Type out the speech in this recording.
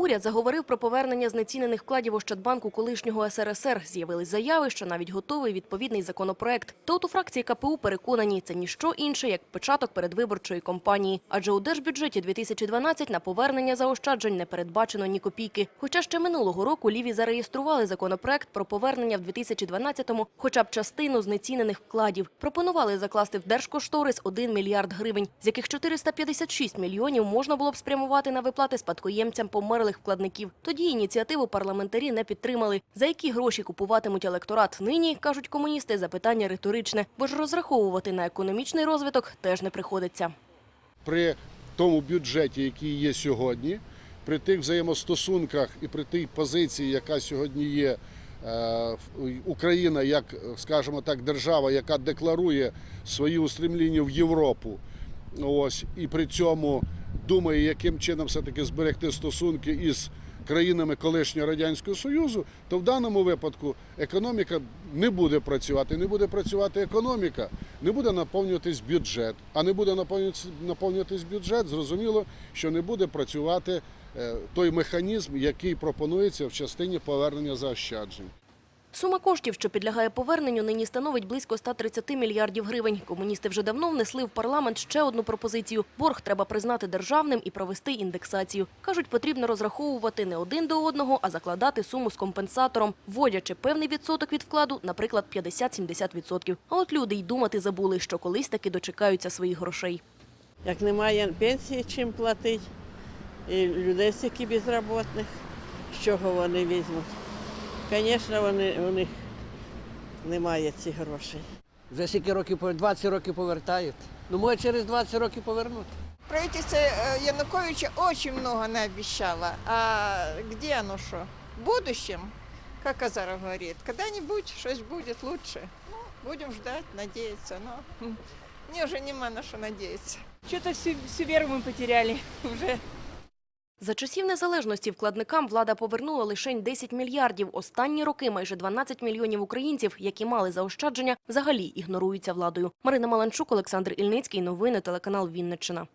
Уряд заговорив про повернення знецінених вкладів Ощадбанку колишнього СРСР. З'явились заяви, що навіть готовий відповідний законопроект. Та от у фракції КПУ переконані, це ніщо інше, як початок передвиборчої кампанії. Адже у держбюджеті 2012 на повернення заощаджень не передбачено ні копійки. Хоча ще минулого року ліві зареєстрували законопроект про повернення в 2012-му хоча б частину знецінених вкладів. Пропонували закласти в держкошторис 1 мільярд гривень, з яких 456 мільйонів можна було б спрямувати на виплати спадкоємцям померлих вкладників. Тоді ініціативу парламентарі не підтримали. За які гроші купуватимуть електорат нині, кажуть комуністи, запитання риторичне, бо ж розраховувати на економічний розвиток теж не приходиться. при тому бюджеті, який є сьогодні, при тих взаємостосунках і при тій позиції, яка сьогодні є е, Україна, як, скажімо так, держава, яка декларує свої устремління в Європу, ось і при цьому думає, яким чином все-таки зберегти стосунки із країнами колишнього радянського союзу, то в даному випадку економіка не буде працювати. Не буде працювати економіка, не буде наповнюватись бюджет. А не буде наповнюватись, бюджет, зрозуміло, що не буде працювати е, той механізм, який пропонується в частині повернення заощаджень. Сума коштів, що підлягає поверненню, нині становить близько 130 мільярдів гривень. Комуністи вже давно внесли в парламент ще одну пропозицію. Борг треба признати державним і провести індексацію. Кажуть, потрібно розраховувати не один до одного, а закладати суму з компенсатором, вводячи певний відсоток від вкладу, наприклад, 50-70%. А от люди й думати забули, що колись таки дочекаються своїх грошей. Як немає пенсії, чим платити, і людей стільки безробітних, з чого вони візьмуть. Звісно, вони, у них немає цих грошей. Вже скільки років, повер- 20 років повертають. Ну, може через 20 років повернути. Правительство э, Януковича очень много наобещало. А где оно что? В будущем, как Азаров говорит, когда-нибудь что-то будет лучше. Ну, будем ждать, надеяться. Но м, мне уже нема на что надеяться. Что-то всю, всю веру мы потеряли уже. За часів незалежності вкладникам влада повернула лише 10 мільярдів. Останні роки майже 12 мільйонів українців, які мали заощадження, взагалі ігноруються владою. Марина Маланчук, Олександр Ільницький. Новини телеканал Вінниччина.